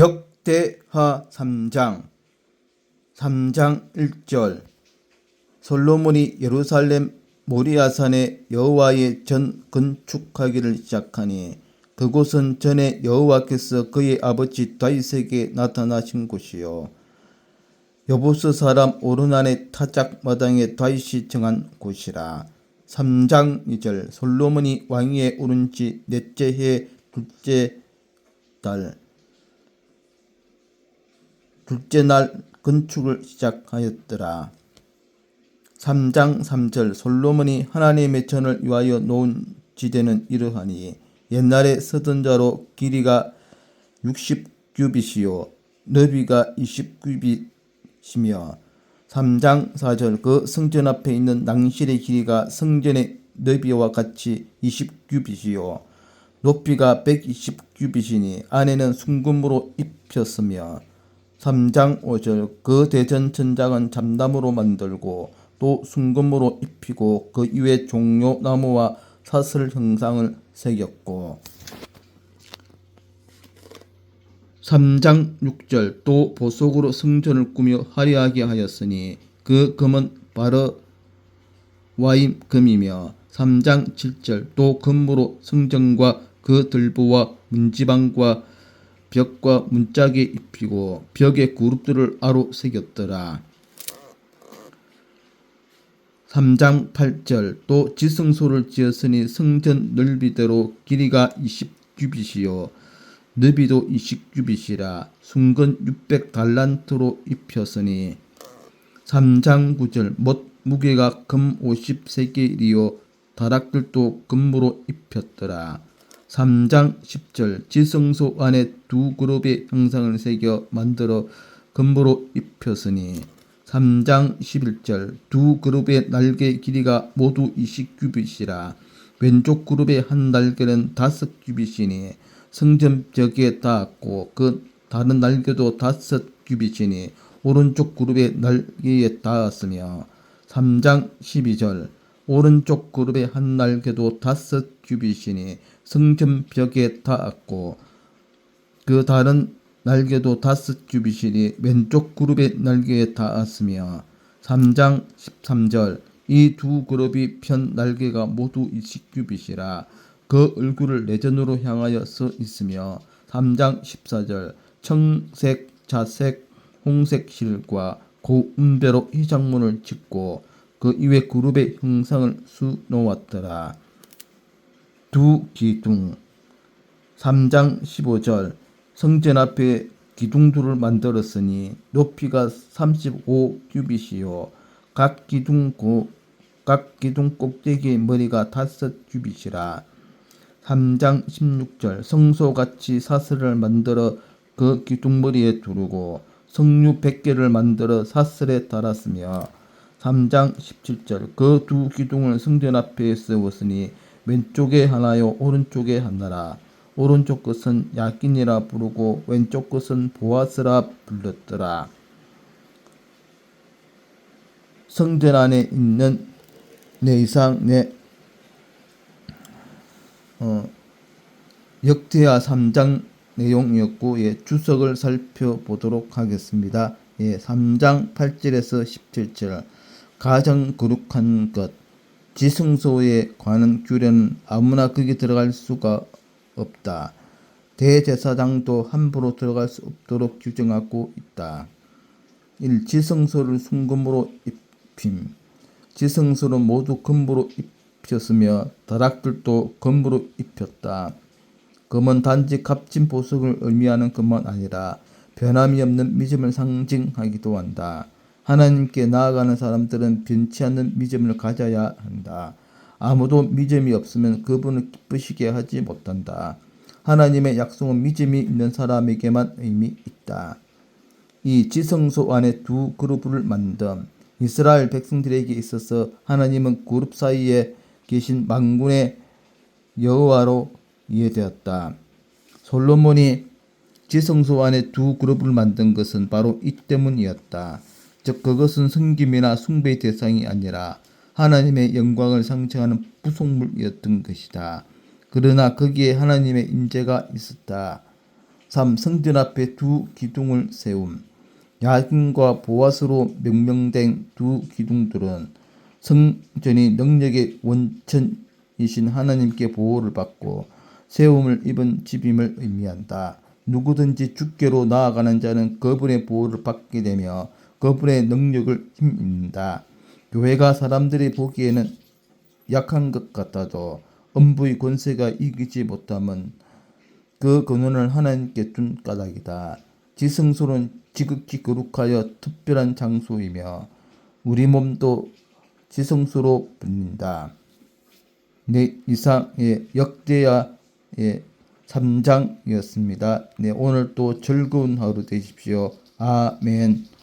역대하 3장 3장 1절. 솔로몬이 예루살렘 모리아산에 여호와의 전 건축하기를 시작하니 그곳은 전에 여호와께서 그의 아버지 다윗에게 나타나신 곳이요. 여보스 사람 오르난의 타작 마당에 다윗이 정한 곳이라. 3장 2절. 솔로몬이 왕위에 오른 지 넷째 해 둘째 달 둘째 날 건축을 시작하였더라. 3장 3절 솔로몬이 하나님의 전을 위하여 놓은 지대는 이러하니 옛날에 서던 자로 길이가 60규빗이요 너비가 20규빗이며 3장 4절 그 성전 앞에 있는 낭실의 길이가 성전의 너비와 같이 20규빗이요 높이가 120규빗이니 안에는 순금으로 입혔으며 3장 5절 그 대전 천장은 잠나무로 만들고 또 순금으로 입히고 그 위에 종료 나무와 사슬 형상을 새겼고. 3장 6절 또 보석으로 성전을 꾸며 화려하게 하였으니 그 금은 바르 와임 금이며 3장 7절 또 금으로 성전과 그 들보와 문지방과 벽과 문짝에 입히고 벽에 그룹들을 아로 새겼더라. 3장 8절 또 지성소를 지었으니 성전 넓이대로 길이가 20규빗이요 너비도 20규빗이라 순근 600달란트로 입혔으니 3장 9절 못 무게가 금 50세겔이요 다락들도 금으로 입혔더라. 3장 10절 지성소 안에 두 그룹의 형상을 새겨 만들어 금으로 입혔으니 3장 11절 두 그룹의 날개 길이가 모두 20규빗이라 왼쪽 그룹의 한 날개는 다섯 규빗이니 성전 벽에 닿았고 그 다른 날개도 다섯 규빗이니 오른쪽 그룹의 날개에 닿았으며 3장 12절 오른쪽 그룹의 한 날개도 다섯 규빗이니 성전 벽에 닿았고 그 다른 날개도 다섯 규빗이니 왼쪽 그룹의 날개에 닿았으며 3장 13절 이 두 그룹이 편 날개가 모두 20규빗이라. 그 얼굴을 내전으로 향하여 서 있으며 3장 14절 청색, 자색, 홍색 실과 고운배로 희장문을 짓고 그 이외 그룹의 형상을 수놓았더라. 두 기둥 3장 15절 성전 앞에 기둥들을 만들었으니 높이가 35 규빗이요 각 기둥 고, 각 기둥 꼭대기의 머리가 다섯 규빗이라 3장 16절 성소같이 사슬을 만들어 그 기둥머리에 두르고 성류 100개를 만들어 사슬에 달았으며 3장 17절. 그 두 기둥을 성전 앞에 세웠으니 왼쪽에 하나요 오른쪽에 하나라. 오른쪽 것은 야긴이라 부르고 왼쪽 것은 보아스라 불렀더라. 성전 안에 있는 내 이상 내 어, 역대하 3장 내용이었고 예, 주석을 살펴보도록 하겠습니다. 예, 3장 8절에서 17절 가정 거룩한 것 지성소에 관한 규례는 아무나 거기 들어갈 수가 없다. 대제사장도 함부로 들어갈 수 없도록 규정하고 있다. 1. 지성소를 순금으로 입힘 지성소는 모두 금으로 입혔으며 다락들도 금으로 입혔다. 금은 단지 값진 보석을 의미하는 금은 아니라 변함이 없는 믿음을 상징하기도 한다. 하나님께 나아가는 사람들은 변치 않는 믿음을 가져야 한다. 아무도 믿음이 없으면 그분을 기쁘시게 하지 못한다. 하나님의 약속은 믿음이 있는 사람에게만 의미 있다. 이 지성소 안에 두 그룹을 만듦 이스라엘 백성들에게 있어서 하나님은 그룹 사이에 계신 만군의 여호와로 이해되었다. 솔로몬이 지성소 안에 두 그룹을 만든 것은 바로 이 때문이었다. 즉 그것은 섬김이나 숭배의 대상이 아니라 하나님의 영광을 상징하는 부속물이었던 것이다. 그러나 거기에 하나님의 임재가 있었다. 3. 성전 앞에 두 기둥을 세움. 야긴과 보아스로 명명된 두 기둥들은 성전이 능력의 원천이신 하나님께 보호를 받고 세움을 입은 집임을 의미한다. 누구든지 주께로 나아가는 자는 그분의 보호를 받게 되며 그분의 능력을 힘입니다. 교회가 사람들이 보기에는 약한 것 같아도 음부의 권세가 이기지 못함은 그 근원을 하나님께 둔 까닭이다. 지성소는 지극히 거룩하여 특별한 장소이며 우리 몸도 지성소로 불린다. 네, 이상의 역대야의 3장이었습니다. 네, 오늘 또 즐거운 하루 되십시오. 아멘.